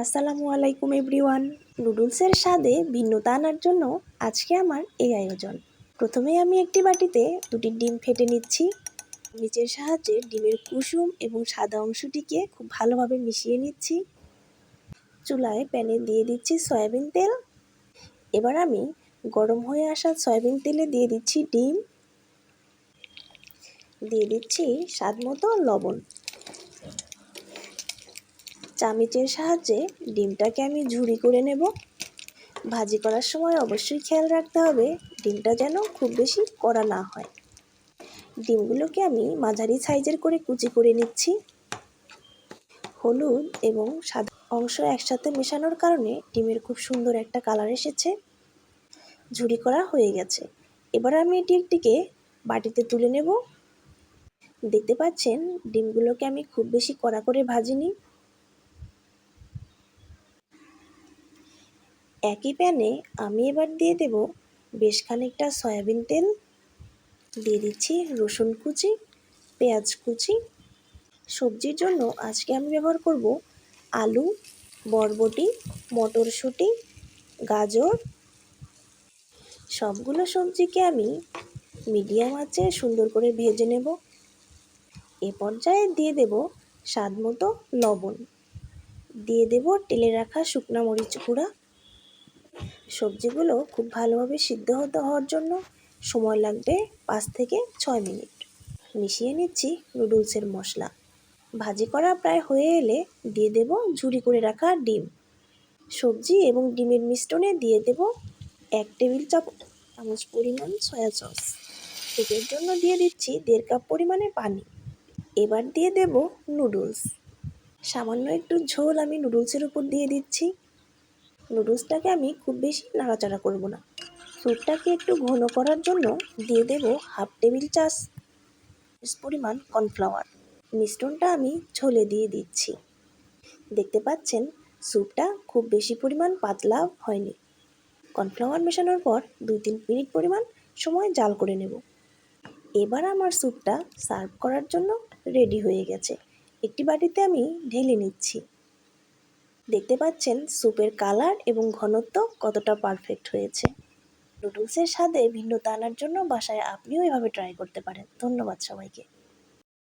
আসসালামু আলাইকুম এভরিওয়ান। নুডলসের স্বাদে ভিন্নতা আনার জন্য আজকে আমার এই আয়োজন। প্রথমে আমি একটি বাটিতে দুটি ডিম ফেটে নিচ্ছি। নিচের সাহায্যে ডিমের কুসুম এবং সাদা অংশটিকে খুব ভালোভাবে মিশিয়ে নিচ্ছি। চুলায় প্যানে দিয়ে দিচ্ছি সয়াবিন তেল। এবার আমি গরম হয়ে আসা সয়াবিন তেলে দিয়ে দিচ্ছি ডিম। দিয়ে দিচ্ছি স্বাদ মতো লবণ। চামিচের সাহায্যে ডিমটাকে আমি ঝুড়ি করে নেব। ভাজি করার সময় অবশ্যই খেয়াল রাখতে হবে, ডিমটা যেন খুব বেশি কড়া না হয়। ডিমগুলোকে আমি মাঝারি সাইজের করে কুচি করে নিচ্ছি। হলুদ এবং সাদা অংশ একসাথে মেশানোর কারণে ডিমের খুব সুন্দর একটা কালার এসেছে। ঝুড়ি করা হয়ে গেছে। এবার আমি এটি একটিকে বাটিতে তুলে নেব। দেখতে পাচ্ছেন, ডিমগুলোকে আমি খুব বেশি কড়া করে ভাজিনি। একই প্যানে আমি এবার দিয়ে দেব বেশ খানিকটা সয়াবিন তেল। দিয়ে দিচ্ছি রসুন কুচি, পেঁয়াজ কুচি। সবজির জন্য আজকে আমি ব্যবহার করব আলু, বরবটি, মটরশুঁটি, গাজর। সবগুলো সবজিকে আমি মিডিয়াম আঁচে সুন্দর করে ভেজে নেব। এ পর্যায়ে দিয়ে দেব স্বাদ মতো লবণ। দিয়ে দেব টেলে রাখা শুকনা মরিচ গুঁড়া। সবজিগুলো খুব ভালোভাবে সিদ্ধ হতে হওয়ার জন্য সময় লাগবে পাঁচ থেকে ছয় মিনিট। মিশিয়ে নিচ্ছি নুডলসের মশলা। ভাজি করা প্রায় হয়ে এলে দিয়ে দেব ঝুরি করে রাখা ডিম। সবজি এবং ডিমের মিশ্রণে দিয়ে দেব এক টেবিল চামচ পরিমাণ সয়া সস। এদের জন্য দিয়ে দিচ্ছি দেড় কাপ পরিমাণে পানি। এবার দিয়ে দেব নুডলস। সামান্য একটু ঝোল আমি নুডলসের উপর দিয়ে দিচ্ছি। নুডলসটাকে আমি খুব বেশি নাড়াচাড়া করব না। স্যুপটাকে একটু ঘন করার জন্য দিয়ে দেব হাফ টেবিল চাষ পরিমাণ কর্নফ্লাওয়ার। মিশ্রণটা আমি ঝোলে দিয়ে দিচ্ছি। দেখতে পাচ্ছেন, স্যুপটা খুব বেশি পরিমাণ পাতলা হয়নি। কর্নফ্লাওয়ার মেশানোর পর দুই তিন মিনিট পরিমাণ সময় জাল করে নেব। এবার আমার স্যুপটা সার্ভ করার জন্য রেডি হয়ে গেছে। একটি বাটিতে আমি ঢেলে নিচ্ছি। দেখতে পাচ্ছেন স্যুপের কালার এবং ঘনত্ব কতটা পারফেক্ট হয়েছে। নুডলসের স্বাদে ভিন্নতা আনার জন্য বাসায় আপনিও এভাবে ট্রাই করতে পারেন। ধন্যবাদ সবাইকে।